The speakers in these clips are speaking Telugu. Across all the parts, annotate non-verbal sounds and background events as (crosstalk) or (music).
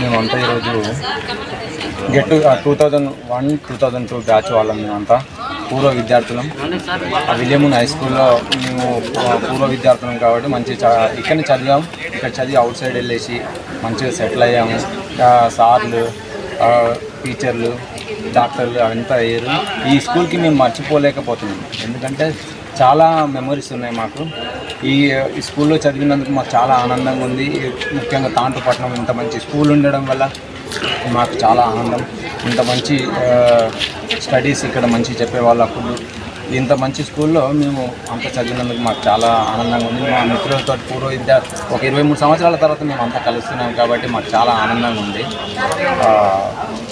మేమంతా ఈరోజు get two thousand one two thousand two batch వాళ్ళం మేమంతా. పూర్వ విద్యార్థులం. ఆ విలియమున్ హై స్కూల్లో మేము పూర్వ విద్యార్థులం కాబట్టి మంచి ఇక్కడ ఇక్కడనే చదివాం. ఇక్కడ చదివి అవుట్ సైడ్ వెళ్ళేసి మంచిగా సెటిల్ అయ్యాము. సార్లు టీచర్లు డాక్టర్లు అవంతా అయ్యారు. ఈ స్కూల్కి మేము మర్చిపోలేకపోతున్నాం. ఎందుకంటే చాలా మెమరీస్ ఉన్నాయి మాకు. ఈ స్కూల్లో చదివినందుకు మాకు చాలా ఆనందంగా ఉంది. ముఖ్యంగా తాంటపట్నం ఇంత మంచి స్కూల్ ఉండడం వల్ల మాకు చాలా ఆనందం. ఇంత మంచి స్టడీస్ ఇక్కడ మంచి చెప్పేవాళ్ళు అప్పుడు. ఇంత మంచి స్కూల్లో మేము అంత చదివినందుకు మాకు చాలా ఆనందంగా ఉంది. మా మిత్రులతో పూర్వ విద్య ఒక ఇరవై మూడు సంవత్సరాల తర్వాత మేము అంతా కలుస్తున్నాం కాబట్టి మాకు చాలా ఆనందంగా ఉంది.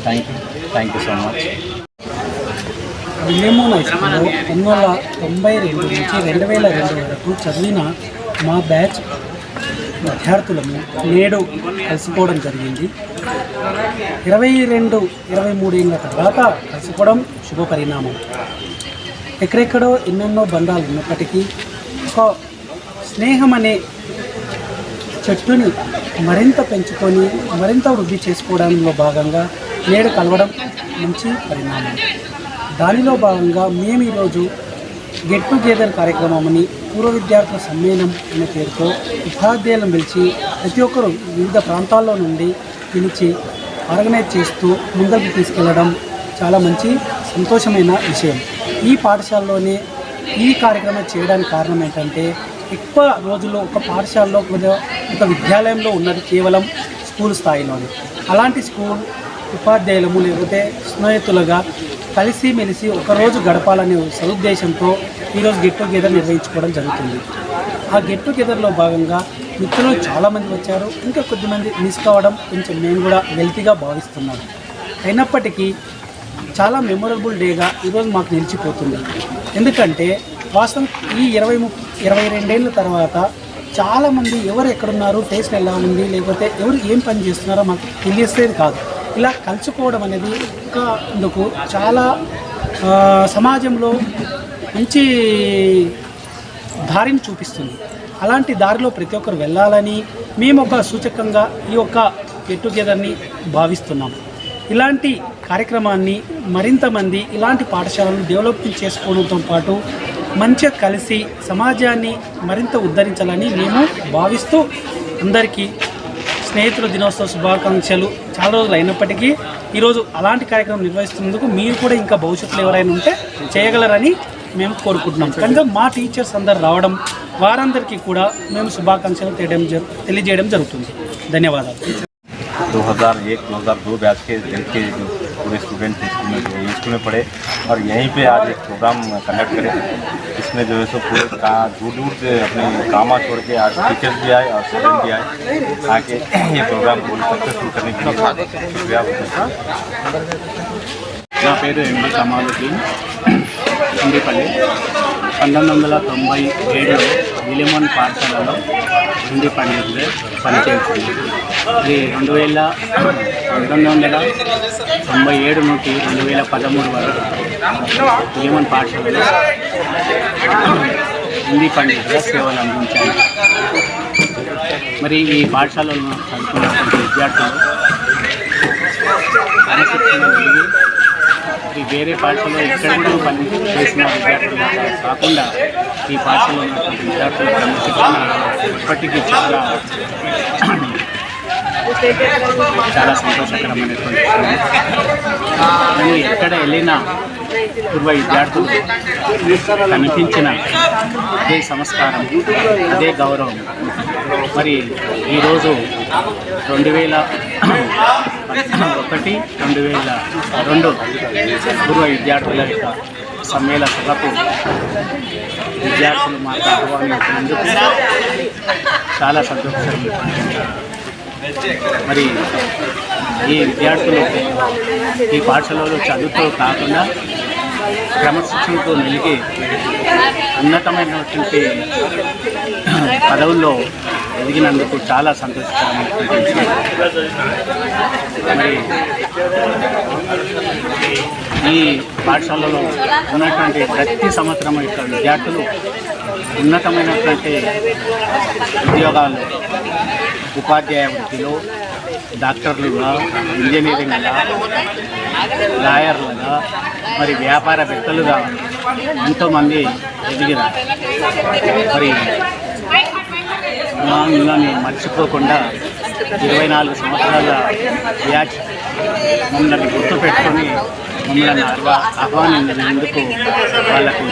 Thank you thank you so much విలేమోన్ హైస్కూల్లో పంతొమ్మిది వందల తొంభై రెండు నుంచి రెండు వేల రెండు వరకు చదివిన మా బ్యాచ్ విద్యార్థులను నేడు కలుసుకోవడం జరిగింది. ఇరవై రెండు ఇరవై మూడేళ్ళ తర్వాత కలుసుకోవడం శుభ పరిణామం ఎక్కడెక్కడో ఎన్నెన్నో బంధాలు ఉన్నప్పటికీ ఒక స్నేహం అనే చెట్టుని మరింత పెంచుకొని మరింత వృద్ధి చేసుకోవడంలో భాగంగా నేడు కలవడం మంచి పరిణామం. దానిలో భాగంగా మేము ఈరోజు గెట్ టుగెదర్ కార్యక్రమం పూర్వ విద్యార్థుల సమ్మేళనం అనే పేరుతో ఉపాధ్యాయులను పిలిచి ప్రతి ఒక్కరు వివిధ ప్రాంతాల్లో నుండి పిలిచి ఆర్గనైజ్ చేస్తూ ముందరికి తీసుకెళ్ళడం చాలా మంచి సంతోషమైన విషయం. ఈ పాఠశాలలోనే ఈ కార్యక్రమం చేయడానికి కారణం ఏంటంటే ఎక్కువ రోజుల్లో ఒక పాఠశాలలో ఒక ఒక విద్యాలయంలో ఉన్నది కేవలం స్కూల్ స్థాయిలోనే. అలాంటి స్కూల్ ఉపాధ్యాయులము లేకపోతే స్నేహితులుగా కలిసి మెలిసి ఒకరోజు గడపాలనే సదుద్దేశంతో ఈరోజు గెట్ టుగెదర్ నిర్వహించుకోవడం జరుగుతుంది. ఆ గెట్ టుగెదర్లో భాగంగా మిత్రులు చాలామంది వచ్చారు. ఇంకా కొద్దిమంది మిస్ కావడం కొంచెం మేము కూడా వెల్తీగా భావిస్తున్నాం. అయినప్పటికీ చాలా మెమొరబుల్ డేగా ఈరోజు మాకు నిలిచిపోతుంది. ఎందుకంటే వాస్తవం ఈ ఇరవై ము ఇరవై రెండేళ్ళ తర్వాత చాలామంది ఎవరు ఎక్కడున్నారు టేస్ట్ ఎలా ఉంది లేకపోతే ఎవరు ఏం పని చేస్తున్నారో మాకు తెలియసేది కాదు. ఇలా కలుసుకోవడం అనేది ఇంకా ఇందుకు చాలా సమాజంలో మంచి దారిని చూపిస్తుంది. అలాంటి దారిలో ప్రతి ఒక్కరు వెళ్ళాలని మేము ఒక సూచకంగా ఈ యొక్క గెట్ టుగెదర్ని భావిస్తున్నాం. ఇలాంటి కార్యక్రమాన్ని మరింత మంది ఇలాంటి పాఠశాలను డెవలప్మెంట్ చేసుకోవడంతో పాటు మంచిగా కలిసి సమాజాన్ని మరింత ఉద్ధరించాలని మేము భావిస్తూ అందరికీ స్నేహితుల దినోత్సవ శుభాకాంక్షలు చాలా రోజులు అయినప్పటికీ ఈరోజు అలాంటి కార్యక్రమం నిర్వహిస్తున్నందుకు మీరు కూడా ఇంకా భవిష్యత్తులో ఎవరైనా ఉంటే చేయగలరని మేము కోరుకుంటున్నాం కనుక మా టీచర్స్ అందరు రావడం వారందరికీ కూడా మేము శుభాకాంక్షలు తెలియడం జరు తెలియజేయడం జరుగుతుంది ధన్యవాదాలు 2001 2002 बैच के दिल के जो पूरे स्टूडेंट स्कूल में जो स्कूल में पढ़े और यहीं पे आज एक प्रोग्राम कंडक्ट करे इसमें जो है सो पूरे का दूर दूर से अपने कामा छोड़ के आज टीचर्स भी आए और स्टूडेंट भी आए आके ये प्रोग्राम पूरी सक्सेसफुल करने के लिए शुक्रिया నా పేరు ఎండి కమాలుద్దీన్ హిందీపల్లి (coughs) పంతొమ్మిది వందల తొంభై ఏడులో విలిమన్ పాఠశాలలో హిందీ పండితులు పనిచేస్తుంది ఇది రెండు వేల పంతొమ్మిది వందల తొంభై ఏడు నుండి రెండు వేల పదమూడు వరకు విలిమన్ పాఠశాలలో హిందీ పండితులుగా సేవలు అందించాను మరి ఈ పాఠశాలలో చదువుకున్నటువంటి విద్యార్థులు క్రమశిక్షణ కలిగి ఈ వేరే పాఠశాలలో ఎక్కడ కూడా పని చేసిన విద్యార్థులు కాకుండా ఈ పాఠశాలలో ఉన్నటువంటి విద్యార్థుల క్రమశిక్షణ ఇప్పటికీ చాలా చాలా సంతోషకరమైనటువంటి విషయం. నేను ఎక్కడ వెళ్ళినా పూర్వ విద్యార్థులు కనిపించిన అదే సంస్కారం అదే గౌరవం మరి ఈరోజు రెండు వేల ఒకటి రెండు వేల రెండు పూర్వ విద్యార్థుల యొక్క సమ్మేళ సభకు విద్యార్థులు మాకు ఆహ్వానించినందుకు చాలా సంతోషం. మరి ఈ విద్యార్థులు ఈ పాఠశాలలో చదువుతో కాకుండా క్రమశిక్షణతో నిలిగి ఉన్నతమైనటువంటి పదవుల్లో ఎదిగినందుకు చాలా సంతోషకరమైనటువంటి విషయం. మరి ఈ పాఠశాలలో ఉన్నటువంటి ప్రతి సంవత్సరం యొక్క విద్యార్థులు ఉన్నతమైనటువంటి ఉద్యోగాలు ఉపాధ్యాయ వృత్తిలో డాక్టర్లుగా ఇంజనీరింగ్గా లాయర్లుగా మరి వ్యాపారవేత్తలుగా ఎంతోమంది ఎదిగినారు. మరి మర్చిపోకుండా ఇరవై నాలుగు సంవత్సరాల వ్యాచ్ మమ్మల్ని గుర్తుపెట్టుకొని మమ్మల్ని ఆహ్వానించినందుకు వాళ్ళకు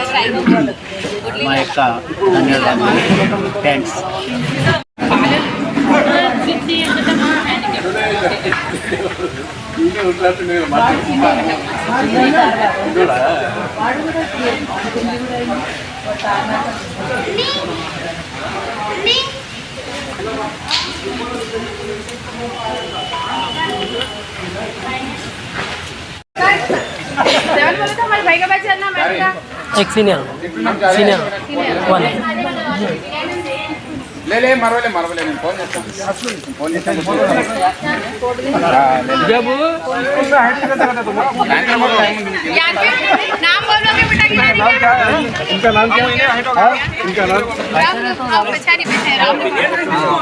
మా యొక్క ధన్యవాదాలు థ్యాంక్స్ కూడా एक सीनियर सीनियर वन ले ले मरवले मरवले నేను ఫోన్ చేస్తాను ఫోన్ చేస్తాను జబ్ ఇంకా హెడ్ కదా కదా तुम याके नाम बोलो के बेटा क्या नाम? इनका नाम क्या है हाँ। इनका नाम राम पछाड़ी बैठे राम हाँ,